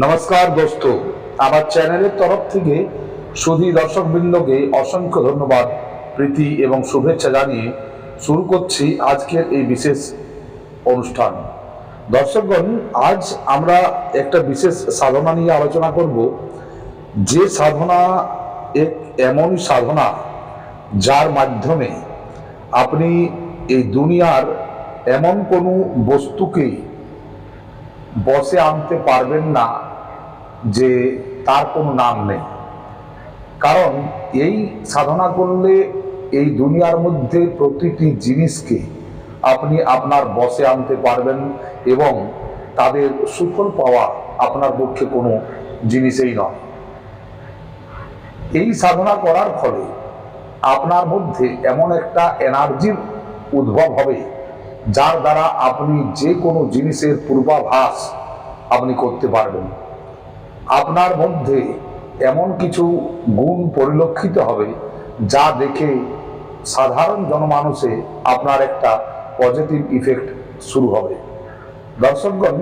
নমস্কার দোস্ত। আমার চ্যানেলের তরফ থেকে সুধী দর্শকবৃন্দকে অসংখ্য ধন্যবাদ, প্রীতি এবং শুভেচ্ছা জানিয়ে শুরু করছি আজকের এই বিশেষ অনুষ্ঠান। দর্শকগণ, আজ আমরা একটা বিশেষ সাধনা নিয়ে আলোচনা করব। যে সাধনা, এক এমনই সাধনা যার মাধ্যমে আপনি এই দুনিয়ার এমন কোনো বস্তুকেই বসে আনতে পারবেন না যে তার কোনো নাম নেই। কারণ এই সাধনা করলে এই দুনিয়ার মধ্যে প্রতিটি জিনিসকে আপনি আপনার বসে আনতে পারবেন এবং তাদের সুফল পাওয়া আপনার পক্ষে কোনো জিনিসেই নয়। এই সাধনা করার ফলে আপনার মধ্যে এমন একটা এনার্জির উদ্ভব হবে যার দ্বারা আপনি যে কোনো জিনিসের পূর্বাভাস আপনি করতে পারবেন। আপনার মধ্যে এমন কিছু গুণ পরিলক্ষিত হবে যা দেখে সাধারণ জনমানুষে আপনার একটা পজিটিভ ইফেক্ট শুরু হবে। দর্শকগণ,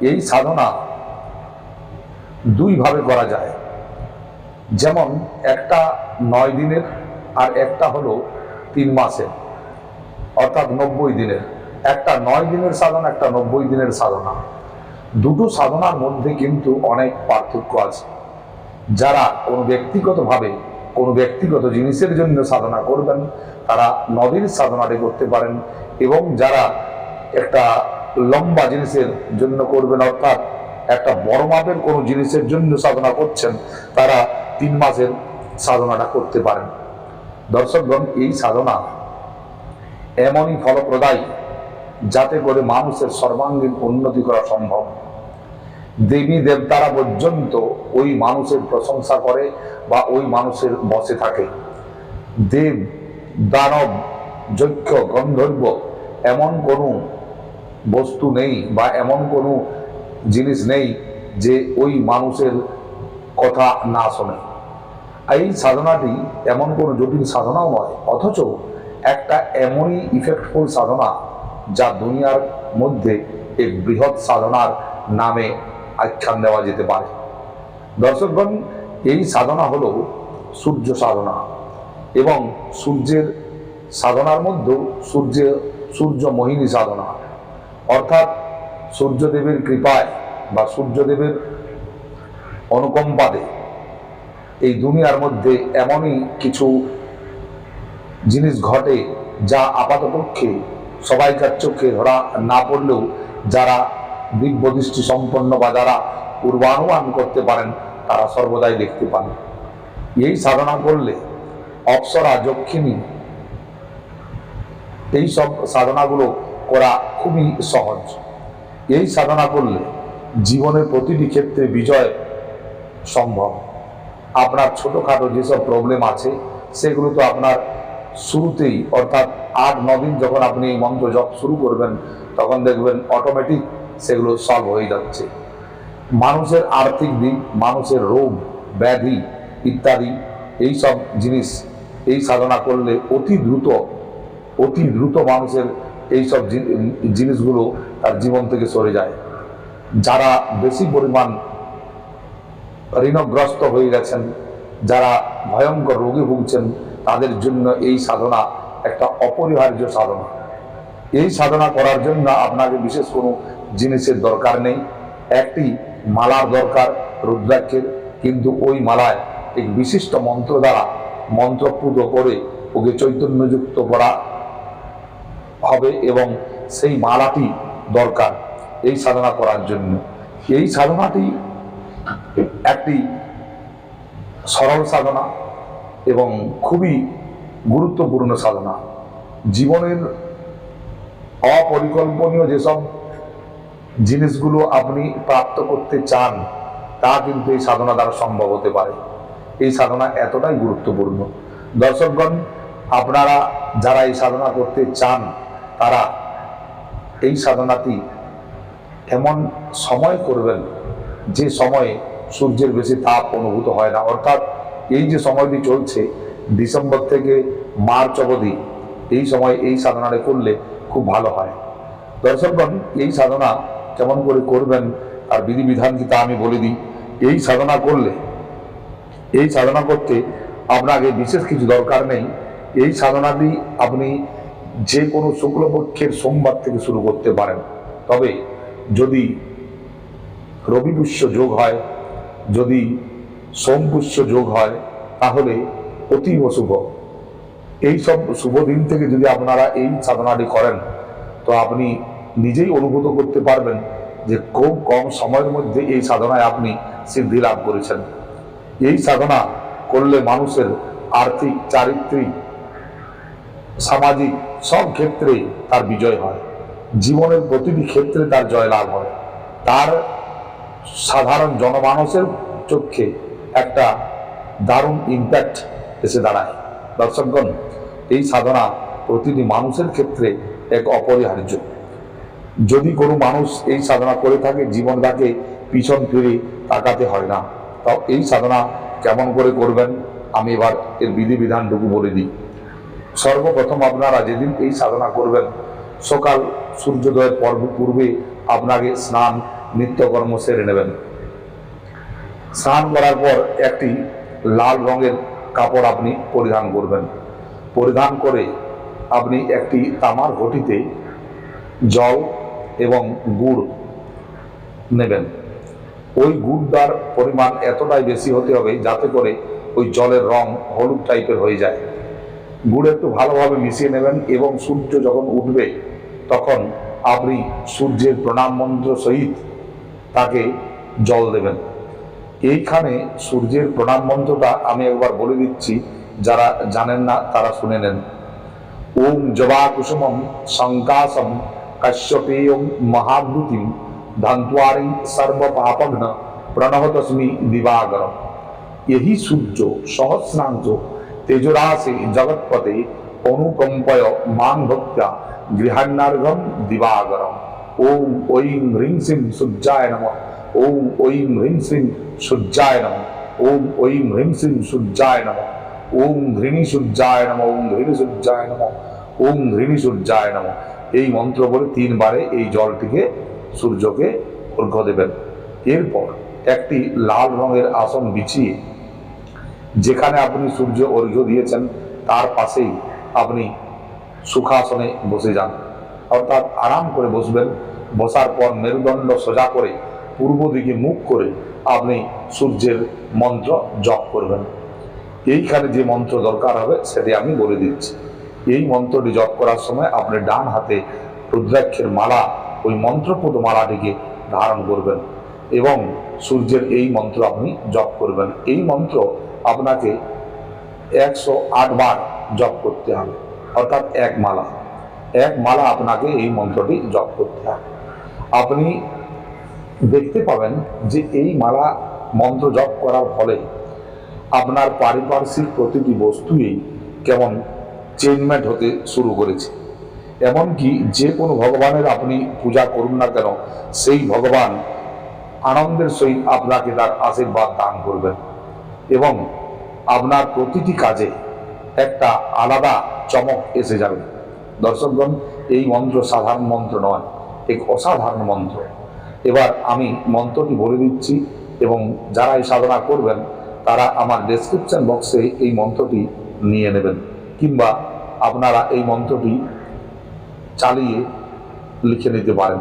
এই সাধনা দুইভাবে করা যায়। যেমন, একটা নয় দিনের আর একটা হলো তিন মাসের, অর্থাৎ নব্বই দিনের। একটা নয় দিনের সাধনা, একটা নব্বই দিনের সাধনা। দুটো সাধনার মধ্যে কিন্তু অনেক পার্থক্য আছে। যারা কোনো ব্যক্তিগতভাবে কোনো ব্যক্তিগত জিনিসের জন্য সাধনা করবেন, তারা নদীর সাধনাটি করতে পারেন এবং যারা একটা লম্বা জিনিসের জন্য করবেন, অর্থাৎ একটা বড় মাপের কোনো জিনিসের জন্য সাধনা করছেন, তারা তিন মাসের সাধনাটা করতে পারেন। দর্শকগণ, এই সাধনা এমনই ফলপ্রদায়ী যাতে করে মানুষের সর্বাঙ্গীন উন্নতি করা সম্ভব। দেবী দেবতারা পর্যন্ত ওই মানুষের প্রশংসা করে বা ওই মানুষের বসে থাকে। দেব, দানব, যক্ষ, গন্ধর্ব এমন কোনো বস্তু নেই বা এমন কোনো জিনিস নেই যে ওই মানুষের কথা না শোনে। এই সাধনাটি এমন কোনো জটিল সাধনাও নয়, অথচ একটা এমনই ইফেক্টফুল সাধনা যা দুনিয়ার মধ্যে এক বৃহৎ সাধনার নামে আখ্যান দেওয়া যেতে পারে। দর্শকগণ, এই সাধনা হলো সূর্য সাধনা এবং সূর্যের সাধনার মধ্যেও সূর্য সূর্য মোহিনী সাধনা। অর্থাৎ সূর্যদেবের কৃপায় বা সূর্যদেবের অনুকম্পাতে এই দুনিয়ার মধ্যে এমনই কিছু জিনিস ঘটে যা আপাতপক্ষে সবাইকার চোখে ধরা না পড়লেও যারা দিব্য দৃষ্টি সম্পন্ন বা যারা পূর্বানুমান করতে পারেন, তারা সর্বদাই দেখতে পান। এই সাধনা করলে অপ্সরা, যক্ষিণী, এই সব সাধনাগুলো করা খুবই সহজ। এই সাধনা করলে জীবনের প্রতিটি ক্ষেত্রে বিজয় সম্ভব। আপনার ছোটোখাটো যেসব প্রবলেম আছে, সেগুলো তো আপনার শুরুতেই, অর্থাৎ আট দিন যখন আপনি এই মন্ত্র জপ শুরু করবেন, তখন দেখবেন অটোমেটিক সেগুলো সলভ হয়ে যাচ্ছে। মানুষের আর্থিক দিক, মানুষের রোগ, ব্যাধি ইত্যাদি এই সব জিনিস, এই সাধনা করলে অতি দ্রুত অতি দ্রুত মানুষের এই সব জিনিসগুলো তার জীবন থেকে সরে যায়। যারা বেশি পরিমাণ ঋণগ্রস্ত হয়ে গেছেন, যারা ভয়ঙ্কর রোগে ভুগছেন, তাদের জন্য এই সাধনা একটা অপরিহার্য সাধনা। এই সাধনা করার জন্য আপনাকে বিশেষ কোনো জিনিসের দরকার নেই। একটি মালার দরকার রুদ্রাক্ষের, কিন্তু ওই মালায় এক বিশিষ্ট মন্ত্র দ্বারা মন্ত্রপুত করে ওকে চৈতন্যযুক্ত করা হবে এবং সেই মালাটি দরকার এই সাধনা করার জন্য। এই সাধনাটি একটি সরল সাধনা এবং খুবই গুরুত্বপূর্ণ সাধনা। জীবনের অপরিকল্পনীয় যেসব জিনিসগুলো আপনি প্রাপ্ত করতে চান, তা কিন্তু এই সাধনা দ্বারা সম্ভব হতে পারে। এই সাধনা এতটাই গুরুত্বপূর্ণ। দর্শকগণ, আপনারা যারা এই সাধনা করতে চান, তারা এই সাধনাটি এমন সময় করবেন, যে সময়ে সূর্যের বেশি তাপ অনুভূত হয় না। অর্থাৎ এই যে সময়টি চলছে ডিসেম্বর থেকে মার্চ অবধি এই সময় এই সাধনাটা করলে খুব ভালো হয়। দর্শকগণ, এই সাধনা কেমন করে করবেন আর বিধিবিধান কি তা আমি বলে দিই। এই সাধনা করলে, এই সাধনা করতে আপনাকে বিশেষ কিছু দরকার নেই। এই সাধনাটি আপনি যে কোনো শুক্লপক্ষের সোমবার থেকে শুরু করতে পারেন। তবে যদি রবিপুষ্য যোগ হয়, যদি সোমপুষ্য যোগ হয়, তাহলে অতীব শুভ এই সব শুভ দিন থেকে যদি আপনারা এই সাধনাটি করেন, তো আপনি নিজেই অনুভূত করতে পারবেন যে খুব কম সময়ের মধ্যে এই সাধনায় আপনি সিদ্ধি লাভ করেছেন। এই সাধনা করলে মানুষের আর্থিক, চারিত্রিক, সামাজিক সব ক্ষেত্রে তার বিজয় হয়। জীবনের প্রতিটি ক্ষেত্রে তার জয় লাভ হয়। তার সাধারণ জনমানসের চোখে একটা দারুণ ইম্প্যাক্ট এসে দাঁড়ায়। দর্শকগণ, এই সাধনা প্রতিটি মানুষের ক্ষেত্রে এক অপরিহার্য। যদি কোনো মানুষ এই সাধনা করে থাকে, জীবন তাকে পিছন ফিরে তাকাতে হয় না। তাও এই সাধনা কেমন করে করবেন? আমি এবার এর বিধিবিধানটুকু বলে দিই। সর্বপ্রথম আপনারা যেদিন এই সাধনা করবেন, সকাল সূর্যোদয়ের পর্ব পূর্বে আপনাকে স্নান, নিত্যকর্ম সেরে নেবেন। স্নান করার পর একটি লাল রঙের কাপড় আপনি পরিধান করবেন। পরিধান করে আপনি একটি তামার ঘটিতে জল এবং গুড় নেবেন। ওই গুড়টার পরিমাণ এতটাই বেশি হতে হবে যাতে করে ওই জলের রং হলুদ টাইপের হয়ে যায়। গুড় একটু ভালোভাবে মিশিয়ে নেবেন এবং সূর্য যখন উঠবে তখন আপনি সূর্যের প্রণাম মন্ত্র সহিত তাকে জল দেবেন। এইখানে সূর্যের প্রণাম মন্ত্রটা আমি একবার বলে দিচ্ছি, যারা জানেন না তারা শুনে নেন। ওম জবা কুসুমম শঙ্কাসম কাশ্যপেয়ম মহাভূতিম ধান্তুয়ারিং সর্বপাপঘ্ন প্রণহতস্মি দিবাগরম। यही সূর্য সহস্রাংশ তেজরাশি জগৎপতে অনুকম্পয় মান ভক্তা গৃহান্নার্ঘম দিবাগরম। ওম ঐং হ্রিং সিং সূর্যায় নম। ওম ঐং হ্রিং সিং সূর্যায় নম। ওম ঐং হ্রিং সিং সূর্যায় নম। ওম ঘৃণী সূর্যায় নম। ওম ঘৃণী সূর্যায় নম। ওম ঘৃণী সূর্যায় নম। এই মন্ত্র বলে তিনবারে এই জলটিকে সূর্যকে অর্ঘ্য দেবেন। এরপর একটি লাল রঙের আসন বিছিয়ে, যেখানে আপনি সূর্য অর্ঘ্য দিয়েছেন, তার পাশেই আপনি সুখাসনে বসে যান। অর্থাৎ আরাম করে বসবেন। বসার পর মেরুদণ্ড সোজা করে পূর্ব দিকে মুখ করে আপনি সূর্যের মন্ত্র জপ করবেন। এইখানে যে মন্ত্র দরকার হবে সেটি আমি বলে দিচ্ছি। এই মন্ত্রটি জপ করার সময় আপনি ডান হাতে রুদ্রাক্ষের মালা, ওই মন্ত্রপদ মালাটিকে ধারণ করবেন এবং সূর্যের এই মন্ত্র আপনি জপ করবেন। এই মন্ত্র আপনাকে একশো আট বার জপ করতে হবে, অর্থাৎ এক মালা। এক মালা আপনাকে এই মন্ত্রটি জপ করতে হবে। আপনি দেখতে পাবেন যে এই মালা মন্ত্র জপ করার ফলে আপনার পারিপার্শ্বিক প্রতিটি বস্তুই কেমন চেঞ্জমেন্ট হতে শুরু করেছে। এমনকি যে কোনো ভগবানের আপনি পূজা করুন না কেন, সেই ভগবান আনন্দের সহিত আপনাকে তার আশীর্বাদ দান করবেন এবং আপনার প্রতিটি কাজে একটা আলাদা চমক এসে যাবে। দর্শকগণ, এই মন্ত্র সাধারণ মন্ত্র নয়, এক অসাধারণ মন্ত্র। এবার আমি মন্ত্রটি বলে দিচ্ছি এবং যারা এই সাধনা করবেন, তারা আমার ডেসক্রিপশন বক্সে এই মন্ত্রটি নিয়ে নেবেন। কিংবা আপনারা এই মন্ত্রটি চালিয়ে লিখে নিতে পারেন।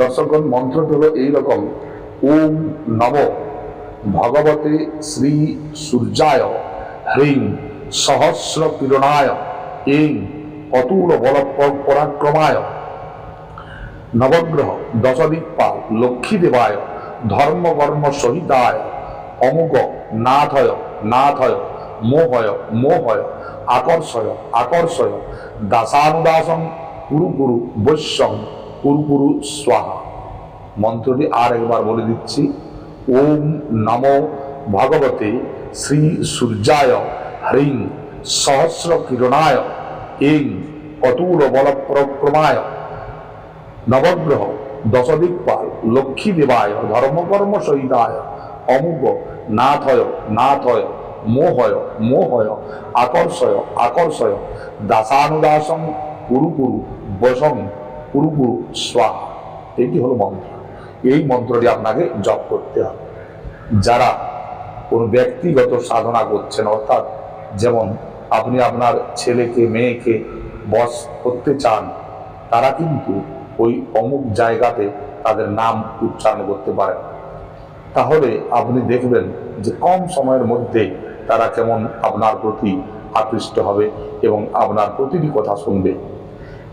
দর্শকগণ, মন্ত্রটি হলো এইরকম, ওম নম ভগবতে শ্রী সূর্যায় হ্রিং সহস্র কিরণায় এই অতুল বল পরাক্রমায়। নবগ্রহ দশদিকপাল লক্ষ্মী দেবায় ধর্মকর্ম সহিতায় অমুক নাথয় নাথয়, মোহয় মোহয়, আকর্ষয় আকর্ষয়, দাসানুদাসং, কুরু কুরু বৈশ্যং, কুরু কুরু স্বাহা। মন্ত্রটি আর একবার বলে দিচ্ছি, ওম নমো ভগবতে শ্রী সূর্যায়, হ্রিং সহস্র কিরণায় এই অতুল বল পরক্রমায় নবগ্রহ দশদিকপাল লক্ষ্মী দেবায় ধর্মকর্ম সহিতায় অমুক নাথয় নাথয়, মোহয় মোহয়, আকর্ষয় আকর্ষয়, দাসানুদাসং, কুরু কুরু বসং কুরু কুরু এটি হলো মন্ত্র। এই মন্ত্রটি আপনাকে জপ করতে হবে। যারা কোনো ব্যক্তিগত সাধনা করছেন, অর্থাৎ যেমন আপনি আপনার ছেলেকে, মেয়েকে বস করতে চান, তারা কিন্তু ওই অমুক জায়গাতে তাদের নাম উচ্চারণ করতে পারেন তাহলে আপনি দেখবেন যে কম সময়ের মধ্যে তারা কেমন আপনার প্রতি আকৃষ্ট হবে এবং আপনার প্রতিটি কথা শুনবে।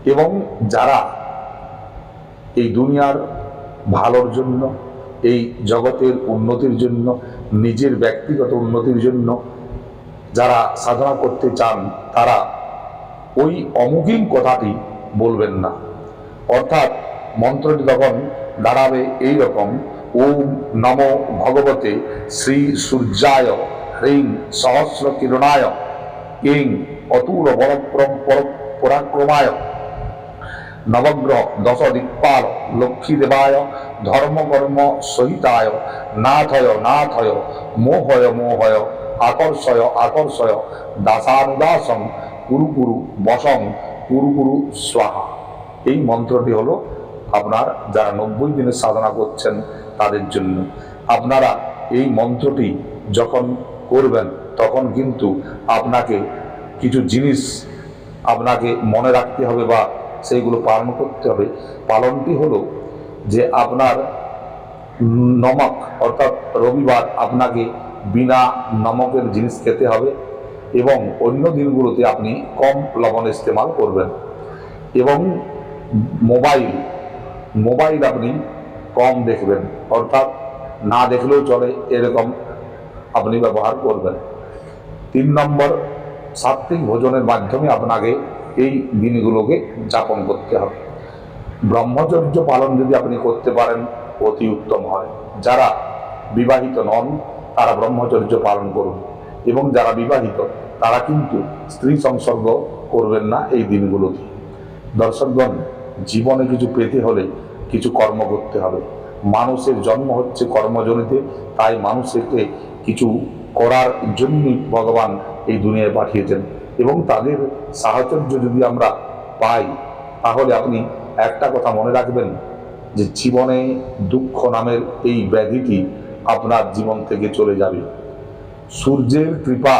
এবং যারা এই দুনিয়ার ভালোর জন্য, এই জগতের উন্নতির জন্য, নিজের ব্যক্তিগত উন্নতির জন্য যারা সাধনা করতে চান, তারা ওই অমুকিন কথাটি বলবেন না। অর্থাৎ মন্ত্রটি তখন দাঁড়াবে এই রকম, ওম নম ভগবতে শ্রী সূর্যায় হ্রিং সহস্র কিরণায় অতুল বরপ্রম পর- পরাক্রমায়, নবগ্রহ দশ দিকপাল লক্ষ্মী দেবায় ধর্মকর্ম সহিতায়, নাথয় নাথয়, মোহয় মোহয়, আকর্ষয় আকর্ষয়, দাসানুদাসং, কুরু কুরু বসং, কুরু কুরু স্বাহা। এই মন্ত্রটি হলো আপনার যারা নব্বই দিনের সাধনা করছেন তাদের জন্য। আপনারা এই মন্ত্রটি যখন করবেন, তখন কিন্তু আপনাকে কিছু জিনিস আপনাকে মনে রাখতে হবে বা সেইগুলো পালন করতে হবে। পালনটি হলো যে আপনার নমক, অর্থাৎ রবিবার আপনাকে বিনা নমকের জিনিস খেতে হবে এবং অন্য দিনগুলোতে আপনি কম লবণ ইস্তেমাল করবেন। এবং মোবাইল মোবাইল আপনি কম দেখবেন। অর্থাৎ না দেখলেও চলে, এরকম আপনি ব্যবহার করবেন। তিন নম্বর সাত্বিক ভোজনের মাধ্যমে আপনাকে এই দিনগুলোকে যাপন করতে হবে। ব্রহ্মচর্য পালন যদি আপনি করতে পারেন, অতি উত্তম হয়। যারা বিবাহিত নন, তারা ব্রহ্মচর্য পালন করুন। এবং যারা বিবাহিত, তারা কিন্তু স্ত্রী সংসর্গ করবেন না এই দিনগুলোতে। দর্শকগণ জীবনে কিছু পেতে হলে কিছু কর্ম করতে হবে। মানুষের জন্ম হচ্ছে কর্মজনিতে, তাই মানুষকে কিছু করার জন্যই ভগবান এই দুনিয়ায় পাঠিয়েছেন এবং তাদের সাহচর্য যদি আমরা পাই, তাহলে আপনি একটা কথা মনে রাখবেন যে জীবনে দুঃখ নামের এই ব্যাধিটি আপনার জীবন থেকে চলে যাবে। সূর্যের কৃপা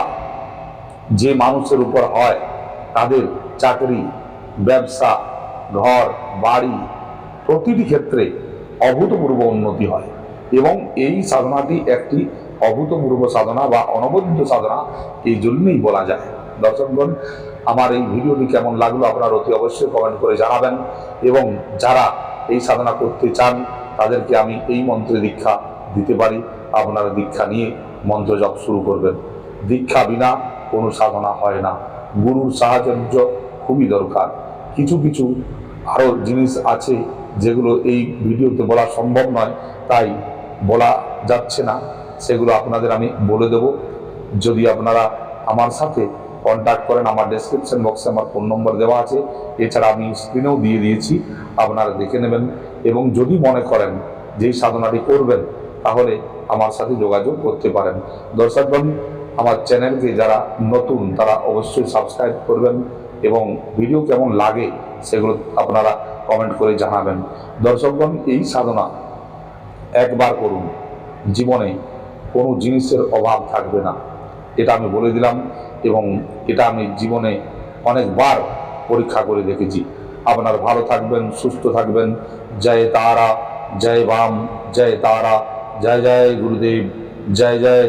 যে মানুষের উপর হয়, তাদের চাকরি, ব্যবসা ঘর, বাড়ি প্রতিটি ক্ষেত্রে অভূতপূর্ব উন্নতি হয় এবং এই সাধনাটি একটি অভূতপূর্ব সাধনা বা অনবদ্য সাধনা এই জন্যই বলা যায়। দর্শকগণ, আমার এই ভিডিওটি কেমন লাগল আপনারা অতি অবশ্যই কমেন্ট করে জানাবেন এবং যারা এই সাধনা করতে চান, তাদেরকে আমি এই মন্ত্রে দীক্ষা দিতে পারি। আপনারা দীক্ষা নিয়ে মন্ত্র জপ শুরু করবেন। দীক্ষা বিনা কোনো সাধনা হয় না। গুরুর সাহায্য খুবই দরকার। কিছু কিছু আরও জিনিস আছে যেগুলো এই ভিডিওতে বলা সম্ভব নয়, তাই বলা যাচ্ছে না। সেগুলো আপনাদের আমি বলে দেব। যদি আপনারা আমার সাথে কন্ট্যাক্ট করেন, আমার ডেসক্রিপশন বক্সে আমার ফোন নম্বর দেওয়া আছে। এছাড়া আমি স্ক্রিনেও দিয়ে দিয়েছি, আপনারা দেখে নেবেন। এবং যদি মনে করেন যেই সাধনাটি করবেন, তাহলে আমার সাথে যোগাযোগ করতে পারেন। দর্শকগণ আমার চ্যানেলকে যারা নতুন, তারা অবশ্যই সাবস্ক্রাইব করবেন। এবং ভিডিও কেমন লাগে সেগুলো আপনারা কমেন্ট করে জানাবেন। দর্শকগণ, এই সাধনা একবার করুন। জীবনে কোনো জিনিসের অভাব থাকবে না। এটা আমি বলে দিলাম এবং এটা আমি জীবনে অনেকবার পরীক্ষা করে দেখেছি। আপনার ভালো থাকবেন, সুস্থ থাকবেন। জয় তারা, জয় বাম, জয় তারা, জয় জয় গুরুদেব, জয় জয়